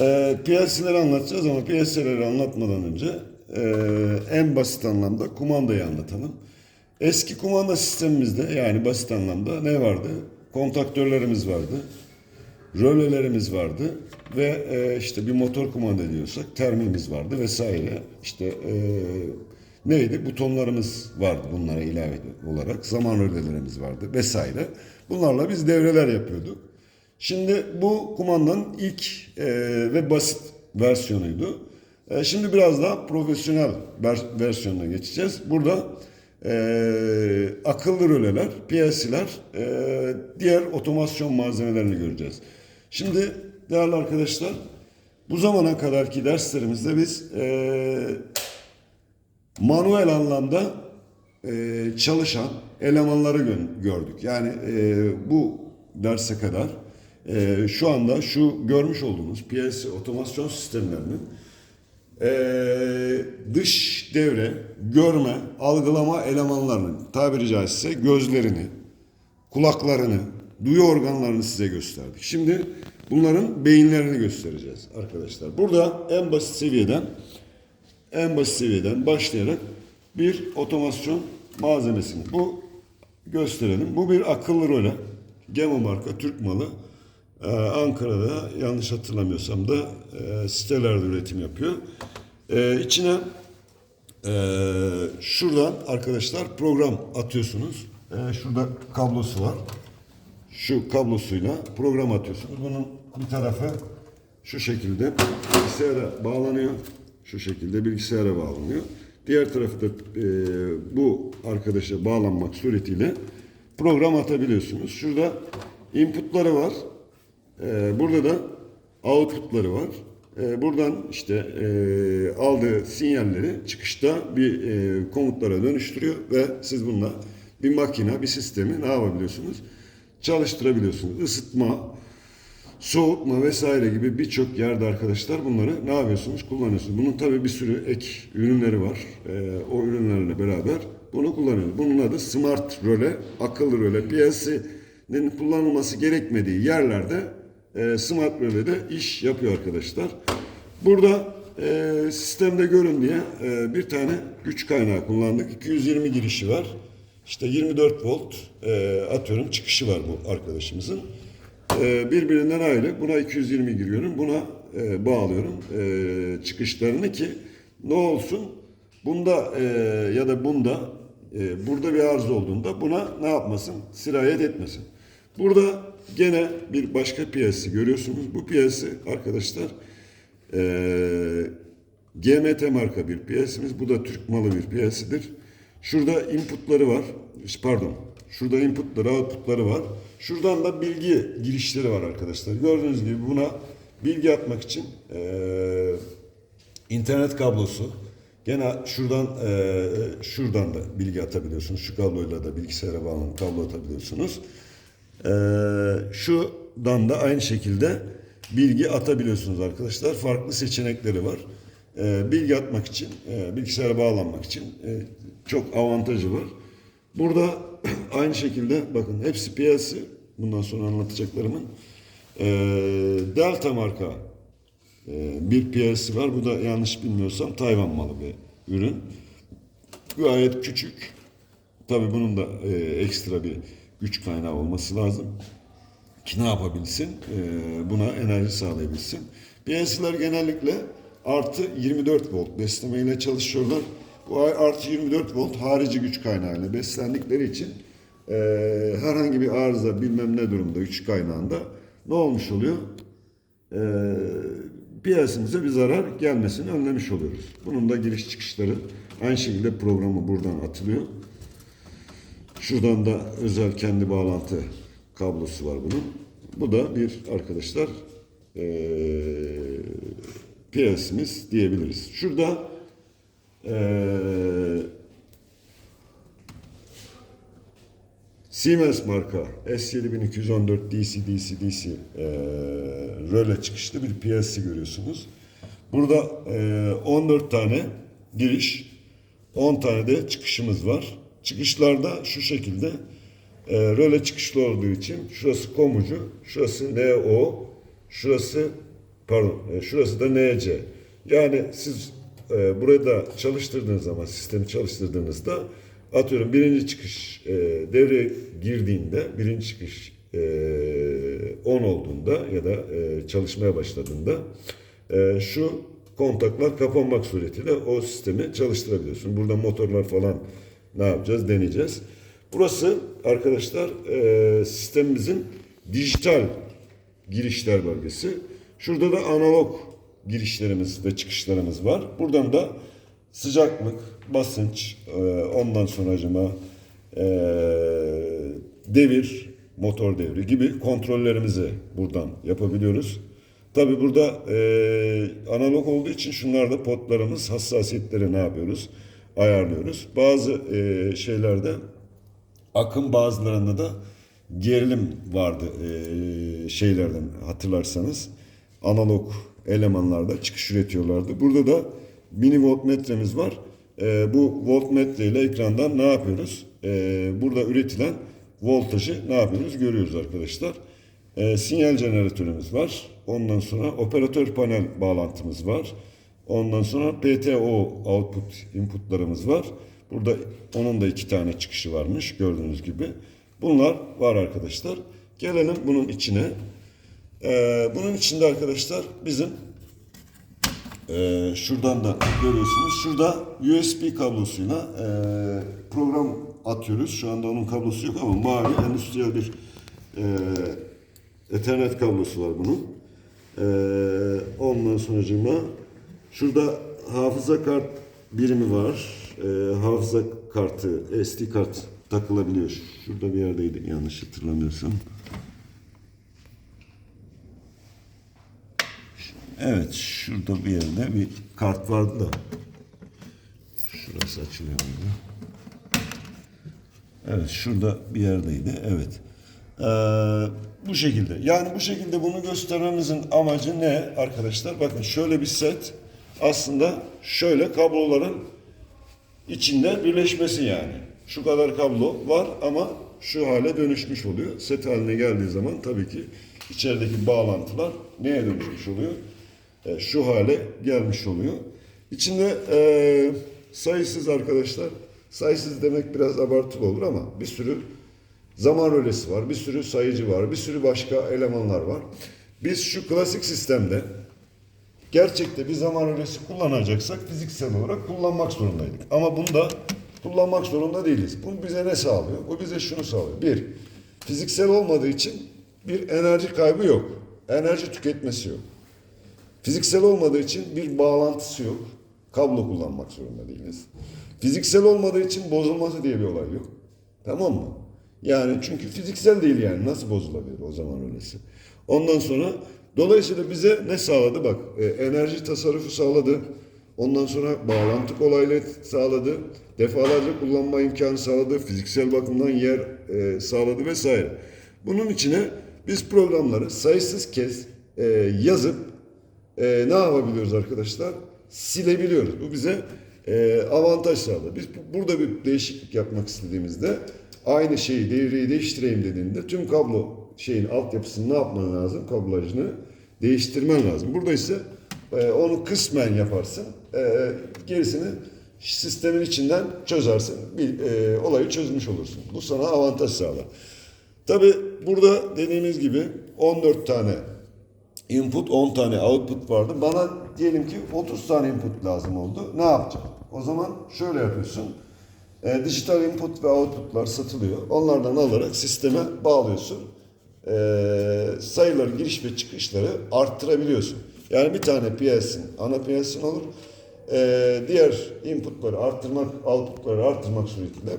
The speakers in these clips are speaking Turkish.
Ee, PLC'leri anlatacağız ama PLC'leri anlatmadan önce e, en basit anlamda kumandayı anlatalım. Eski kumanda sistemimizde yani basit anlamda ne vardı? Kontaktörlerimiz vardı. Rölelerimiz vardı ve e, işte bir motor kumanda ediyorsak termimiz vardı vesaire. İşte e, neydi? Butonlarımız vardı bunlara ilave olarak. Zaman rölelerimiz vardı vesaire. Bunlarla biz devreler yapıyorduk. Şimdi bu kumandanın ilk e, ve basit versiyonuydu. E, şimdi biraz daha profesyonel vers- versiyonuna geçeceğiz. Burada e, akıllı röleler, PLC'ler, e, diğer otomasyon malzemelerini göreceğiz. Şimdi değerli arkadaşlar, bu zamana kadarki derslerimizde biz e, manuel anlamda e, çalışan elemanları gö- gördük. Yani e, bu derse kadar e, şu anda şu görmüş olduğumuz PLC otomasyon sistemlerinin e, dış devre, görme, algılama elemanlarının tabiri caizse gözlerini, kulaklarını, duyu organlarını size gösterdik. Şimdi bunların beyinlerini göstereceğiz arkadaşlar. Burada en basit seviyeden en basit seviyeden başlayarak bir otomasyon malzemesini bu gösterelim. Bu bir akıllı röle. Gema marka Türk malı. Ee, Ankara'da yanlış hatırlamıyorsam da e, sitelerde üretim yapıyor. Ee, içine e, şuradan arkadaşlar program atıyorsunuz. Ee, şurada kablosu var. Şu kablosuyla program atıyorsunuz. Bunun bir tarafı şu şekilde bilgisayara bağlanıyor. Şu şekilde bilgisayara bağlanıyor. Diğer tarafı da e, bu arkadaşa bağlanmak suretiyle program atabiliyorsunuz. Şurada inputları var. E, burada da outputları var. E, buradan işte e, aldığı sinyalleri çıkışta bir e, komutlara dönüştürüyor ve siz bununla bir makine, bir sistemi ne yapabiliyorsunuz? Çalıştırabiliyorsunuz. Isıtma, soğutma vesaire gibi birçok yerde arkadaşlar bunları ne yapıyorsunuz? Kullanıyorsunuz. Bunun tabii bir sürü ek ürünleri var. Ee, o ürünlerle beraber bunu kullanıyoruz. Bunun adı smart röle, akıllı röle. PLC'nin kullanılması gerekmediği yerlerde e, smart röle de iş yapıyor arkadaşlar. Burada e, sistemde görün diye e, bir tane güç kaynağı kullandık. 220 girişi var. İşte 24 volt e, atıyorum çıkışı var bu arkadaşımızın. Ee, birbirinden ayrı. Buna 220 giriyorum. Buna e, bağlıyorum e, çıkışlarını ki ne olsun? Bunda e, ya da bunda e, burada bir arıza olduğunda buna ne yapmasın? Sirayet etmesin. Burada gene bir başka piyası görüyorsunuz. Bu piyası arkadaşlar e, GMT marka bir piyasımız. Bu da Türk malı bir piyasıdır. Şurada inputları var. Pardon. Şurada inputları, outputları var. Şuradan da bilgi girişleri var arkadaşlar. Gördüğünüz gibi buna bilgi atmak için eee, internet kablosu. Gene şuradan eee, şuradan da bilgi atabiliyorsunuz. Şu kabloyla da bilgisayara bağlanıp kablo atabiliyorsunuz. Eee, şuradan da aynı şekilde bilgi atabiliyorsunuz arkadaşlar. Farklı seçenekleri var. Eee, bilgi atmak için, eee, bilgisayara bağlanmak için eee, çok avantajı var. Burada aynı şekilde bakın hepsi PLC. Bundan sonra anlatacaklarımın. Eee, Delta marka bir PLC var. Bu da yanlış bilmiyorsam Tayvan malı bir ürün. Gayet küçük. Tabii bunun da ekstra bir güç kaynağı olması lazım ki ne yapabilsin? Ee, buna enerji sağlayabilsin. PLC'ler genellikle artı 24 volt beslemeyle çalışıyorlar. Bu artı 24 volt harici güç kaynağıyla beslendikleri için e, herhangi bir arıza bilmem ne durumda güç kaynağında ne olmuş oluyor? E, bir zarar gelmesini önlemiş oluyoruz. Bunun da giriş çıkışları aynı şekilde programı buradan atılıyor. Şuradan da özel kendi bağlantı kablosu var bunun. Bu da bir arkadaşlar eee PLC'miz diyebiliriz. Şurada eee Siemens marka S7214 DC DC DC eee röle çıkışlı bir PLC görüyorsunuz. Burada eee 14 tane giriş, 10 tane de çıkışımız var. Çıkışlarda şu şekilde e, röle çıkışlı olduğu için şurası komucu, şurası LO, şurası pardon e, şurası da NC. Yani siz e, burada çalıştırdığınız zaman sistemi çalıştırdığınızda atıyorum birinci çıkış e, devreye girdiğinde birinci çıkış e, 10 olduğunda ya da e, çalışmaya başladığında e, şu kontaklar kapanmak suretiyle o sistemi çalıştırabiliyorsun. Burada motorlar falan ne yapacağız deneyeceğiz. Burası arkadaşlar e, sistemimizin dijital girişler bölgesi. Şurada da analog girişlerimiz ve çıkışlarımız var. Buradan da sıcaklık, basınç, e, ondan sonra acıma e, devir, motor devri gibi kontrollerimizi buradan yapabiliyoruz. Tabi burada e, analog olduğu için şunlarda potlarımız hassasiyetleri ne yapıyoruz? Ayarlıyoruz. Bazı e, şeylerde akım bazılarında da gerilim vardı e, şeylerden hatırlarsanız. Analog elemanlarda çıkış üretiyorlardı. Burada da mini voltmetremiz var. E, bu voltmetre ile ekrandan ne yapıyoruz? E, burada üretilen voltajı ne yapıyoruz? Görüyoruz arkadaşlar. E, sinyal jeneratörümüz var. Ondan sonra operatör panel bağlantımız var. Ondan sonra PTO output inputlarımız var. Burada onun da iki tane çıkışı varmış gördüğünüz gibi. Bunlar var arkadaşlar. Gelelim bunun içine. Ee, bunun içinde arkadaşlar bizim e, şuradan da görüyorsunuz. Şurada USB kablosuyla e, program atıyoruz. Şu anda onun kablosu yok ama mavi endüstriyel bir e, Ethernet kablosu var bunun. E, ondan sonucuma şurada hafıza kart birimi var. E, hafıza kartı, SD kart takılabiliyor. Şurada bir yerdeydi yanlış hatırlamıyorsam. Evet, şurada bir yerde bir kart vardı da. Şurası açılıyor mu? Evet, şurada bir yerdeydi. Evet. Ee, bu şekilde. Yani bu şekilde bunu göstermemizin amacı ne arkadaşlar? Bakın şöyle bir set. Aslında şöyle kabloların içinde birleşmesi yani. Şu kadar kablo var ama şu hale dönüşmüş oluyor. Set haline geldiği zaman tabii ki içerideki bağlantılar neye dönüşmüş oluyor? E, şu hale gelmiş oluyor. İçinde e, sayısız arkadaşlar, sayısız demek biraz abartılı olur ama bir sürü zaman rölesi var, bir sürü sayıcı var, bir sürü başka elemanlar var. Biz şu klasik sistemde gerçekte bir zaman rölesi kullanacaksak fiziksel olarak kullanmak zorundaydık. Ama bunda kullanmak zorunda değiliz. Bu bize ne sağlıyor? Bu bize şunu sağlıyor. Bir, fiziksel olmadığı için bir enerji kaybı yok. Enerji tüketmesi yok. Fiziksel olmadığı için bir bağlantısı yok. Kablo kullanmak zorunda değiliz. Fiziksel olmadığı için bozulması diye bir olay yok. Tamam mı? Yani çünkü fiziksel değil yani. Nasıl bozulabilir o zaman öylesi? Ondan sonra dolayısıyla bize ne sağladı? Bak e, enerji tasarrufu sağladı. Ondan sonra bağlantı kolaylığı sağladı. Defalarca kullanma imkanı sağladı. Fiziksel bakımdan yer e, sağladı vesaire. Bunun içine biz programları sayısız kez e, yazıp e, ne yapabiliyoruz arkadaşlar? Silebiliyoruz. Bu bize e, avantaj sağladı. Biz bu- burada bir değişiklik yapmak istediğimizde aynı şeyi devreyi değiştireyim dediğinde tüm kablo şeyin altyapısını ne yapman lazım? Kablajını değiştirmen lazım. Burada ise e, onu kısmen yaparsın. E, gerisini sistemin içinden çözersin. Bir e, olayı çözmüş olursun. Bu sana avantaj sağlar. Tabi burada dediğimiz gibi 14 tane input 10 tane output vardı. Bana diyelim ki 30 tane input lazım oldu. Ne yapacağım? O zaman şöyle yapıyorsun. E, dijital input ve outputlar satılıyor. Onlardan alarak sisteme bağlıyorsun. E, sayıları, giriş ve çıkışları arttırabiliyorsun. Yani bir tane PLC'nin ana PLC'nin olur. E, diğer inputları arttırmak, outputları arttırmak suretiyle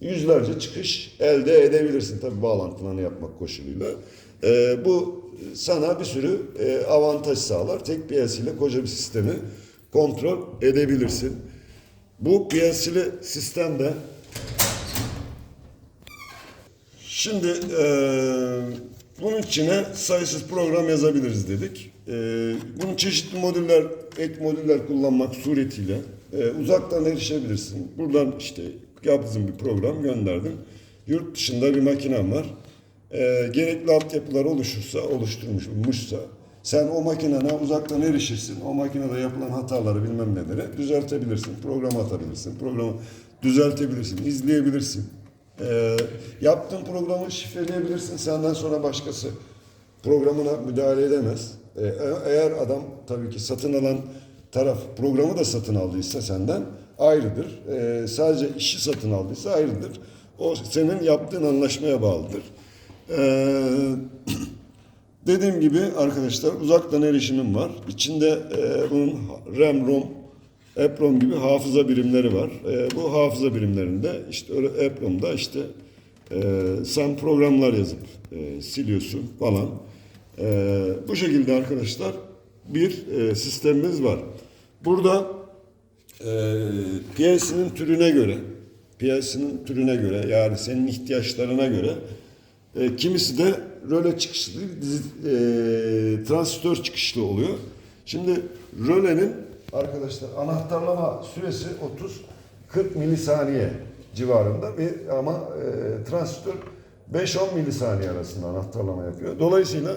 yüzlerce çıkış elde edebilirsin. Tabi bağlantılarını yapmak koşuluyla. E, bu sana bir sürü e, avantaj sağlar. Tek PLC ile koca bir sistemi kontrol edebilirsin. Bu PLC'li sistemde şimdi e, bunun içine sayısız program yazabiliriz dedik. E, bunun çeşitli modüller, ek modüller kullanmak suretiyle e, uzaktan erişebilirsin. Buradan işte yaptığın bir program gönderdin. Yurt dışında bir makinem var. E, gerekli altyapılar oluşursa, oluşturulmuşsa Sen o makinene uzaktan erişirsin. O makinede yapılan hataları bilmem neleri düzeltebilirsin. Program atabilirsin. Programı düzeltebilirsin. izleyebilirsin. Ee, yaptığın programı şifreleyebilirsin. Senden sonra başkası programına müdahale edemez. Ee, e- eğer adam tabii ki satın alan taraf programı da satın aldıysa senden ayrıdır. Ee, sadece işi satın aldıysa ayrıdır. O senin yaptığın anlaşmaya bağlıdır. Ee, dediğim gibi arkadaşlar uzaktan erişimim var. İçinde e, bunun RAM, ROM, EPROM gibi hafıza birimleri var. E, bu hafıza birimlerinde işte öyle EPROM'da işte e, sen programlar yazıp e, siliyorsun falan. E, bu şekilde arkadaşlar bir e, sistemimiz var. Burada e, PLC'nin türüne göre, PLC'nin türüne göre yani senin ihtiyaçlarına göre e, kimisi de röle çıkışlı, dizi- e, transistör çıkışlı oluyor. Şimdi rölenin arkadaşlar anahtarlama süresi 30-40 milisaniye civarında bir ama e, transistör 5-10 milisaniye arasında anahtarlama yapıyor. Dolayısıyla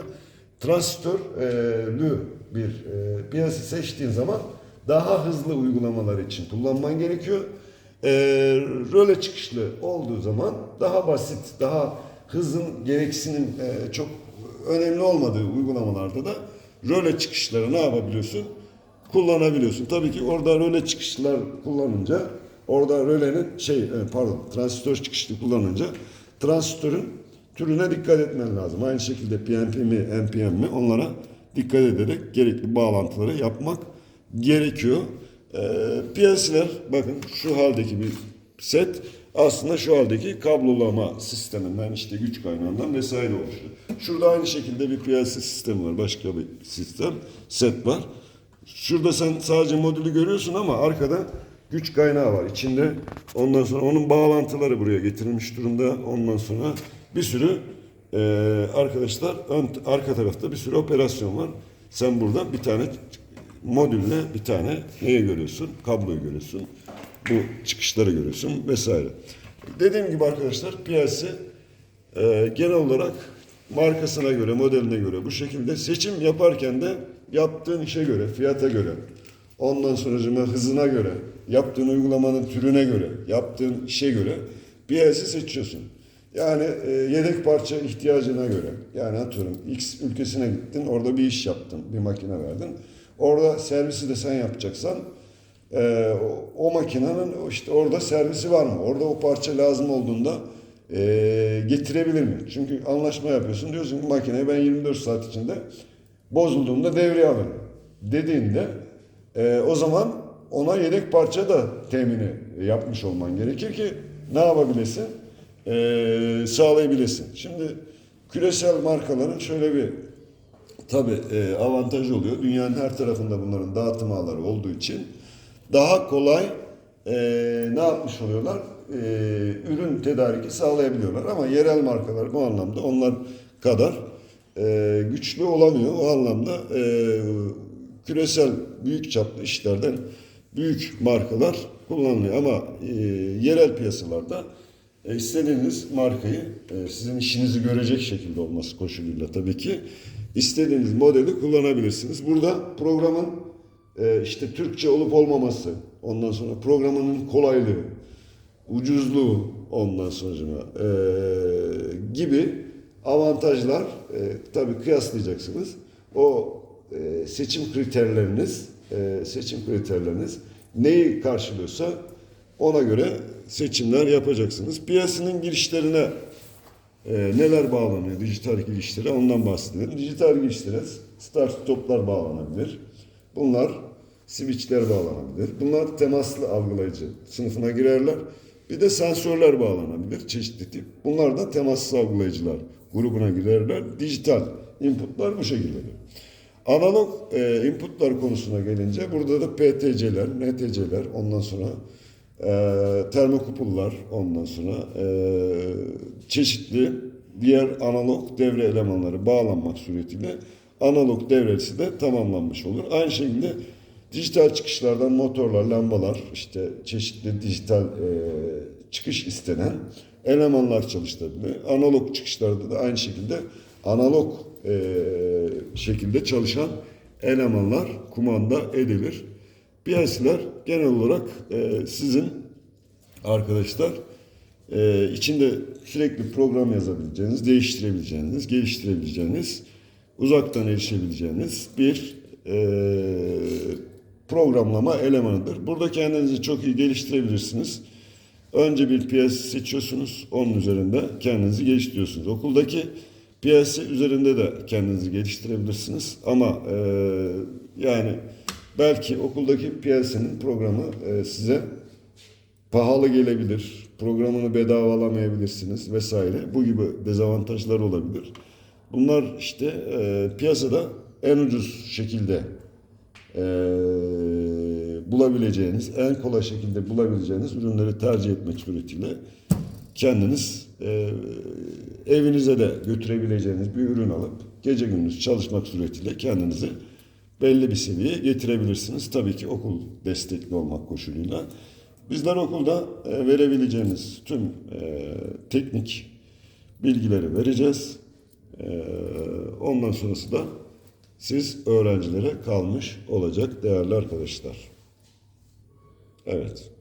transistörlü bir e, piyasa seçtiğin zaman daha hızlı uygulamalar için kullanman gerekiyor. E, röle çıkışlı olduğu zaman daha basit, daha hızın gereksinim e, çok önemli olmadığı uygulamalarda da röle çıkışları ne yapabiliyorsun? Kullanabiliyorsun. Tabii ki orada röle çıkışlar kullanınca orada rölenin şey e, pardon transistör çıkışlı kullanınca transistörün türüne dikkat etmen lazım. Aynı şekilde PNP mi, NPM mi onlara dikkat ederek gerekli bağlantıları yapmak gerekiyor. Ee, PLC'ler bakın şu haldeki bir set aslında şu haldeki kablolama sisteminden işte güç kaynağından vesaire oluşuyor. Şurada aynı şekilde bir PLC sistemi var. Başka bir sistem, set var. Şurada sen sadece modülü görüyorsun ama arkada güç kaynağı var. İçinde ondan sonra onun bağlantıları buraya getirilmiş durumda. Ondan sonra bir sürü e, arkadaşlar ön, arka tarafta bir sürü operasyon var. Sen burada bir tane modülle bir tane neye görüyorsun? Kabloyu görüyorsun. Bu çıkışları görüyorsun vesaire. Dediğim gibi arkadaşlar PLC e, genel olarak markasına göre, modeline göre bu şekilde seçim yaparken de yaptığın işe göre, fiyata göre, ondan sonra hızına göre, yaptığın uygulamanın türüne göre, yaptığın işe göre PLC seçiyorsun. Yani e, yedek parça ihtiyacına göre. Yani atıyorum X ülkesine gittin, orada bir iş yaptın, bir makine verdin. Orada servisi de sen yapacaksan e, o, makinenin işte orada servisi var mı? Orada o parça lazım olduğunda e, getirebilir mi? Çünkü anlaşma yapıyorsun. Diyorsun ki makineyi ben 24 saat içinde bozulduğunda devreye alırım. Dediğinde e, o zaman ona yedek parça da temini yapmış olman gerekir ki ne yapabilesin? E, sağlayabilesin. Şimdi küresel markaların şöyle bir tabi e, avantajı oluyor. Dünyanın her tarafında bunların dağıtım ağları olduğu için daha kolay e, ne yapmış oluyorlar? E, ürün tedariki sağlayabiliyorlar. Ama yerel markalar bu anlamda onlar kadar e, güçlü olamıyor. O anlamda e, küresel büyük çaplı işlerden büyük markalar kullanılıyor. Ama e, yerel piyasalarda e, istediğiniz markayı e, sizin işinizi görecek şekilde olması koşuluyla tabii ki istediğiniz modeli kullanabilirsiniz. Burada programın e, işte Türkçe olup olmaması, ondan sonra programının kolaylığı, ucuzluğu ondan sonra e, gibi avantajlar e, tabii kıyaslayacaksınız. O e, seçim kriterleriniz, e, seçim kriterleriniz neyi karşılıyorsa ona göre seçimler yapacaksınız. Piyasanın girişlerine e, neler bağlanıyor dijital girişlere ondan bahsedelim. Dijital girişlere start stoplar bağlanabilir. Bunlar switchler bağlanabilir. Bunlar temaslı algılayıcı sınıfına girerler. Bir de sensörler bağlanabilir çeşitli tip. Bunlar da temassız algılayıcılar grubuna girerler. Dijital inputlar bu şekilde. Analog e, inputlar konusuna gelince burada da PTC'ler, NTC'ler, ondan sonra e, termokupullar, ondan sonra e, çeşitli diğer analog devre elemanları bağlanmak suretiyle analog devresi de tamamlanmış olur. Aynı şekilde dijital çıkışlardan motorlar, lambalar, işte çeşitli dijital e, çıkış istenen elemanlar çalıştırılıyor. Analog çıkışlarda da aynı şekilde analog e, şekilde çalışan elemanlar kumanda edilir. PLC'ler genel olarak e, sizin arkadaşlar e, içinde sürekli program yazabileceğiniz, değiştirebileceğiniz, geliştirebileceğiniz, uzaktan erişebileceğiniz bir e, programlama elemanıdır. Burada kendinizi çok iyi geliştirebilirsiniz. Önce bir piyasa seçiyorsunuz, onun üzerinde kendinizi geliştiriyorsunuz. Okuldaki piyasa üzerinde de kendinizi geliştirebilirsiniz. Ama e, yani belki okuldaki piyasanın programı e, size pahalı gelebilir, programını bedava alamayabilirsiniz vesaire. Bu gibi dezavantajlar olabilir. Bunlar işte e, piyasada en ucuz şekilde e, bulabileceğiniz, en kolay şekilde bulabileceğiniz ürünleri tercih etmek suretiyle kendiniz e, evinize de götürebileceğiniz bir ürün alıp gece gündüz çalışmak suretiyle kendinizi belli bir seviyeye getirebilirsiniz. Tabii ki okul destekli olmak koşuluyla. Bizler okulda e, verebileceğiniz tüm e, teknik bilgileri vereceğiz. E, ondan sonrası da siz öğrencilere kalmış olacak değerli arkadaşlar. Evet.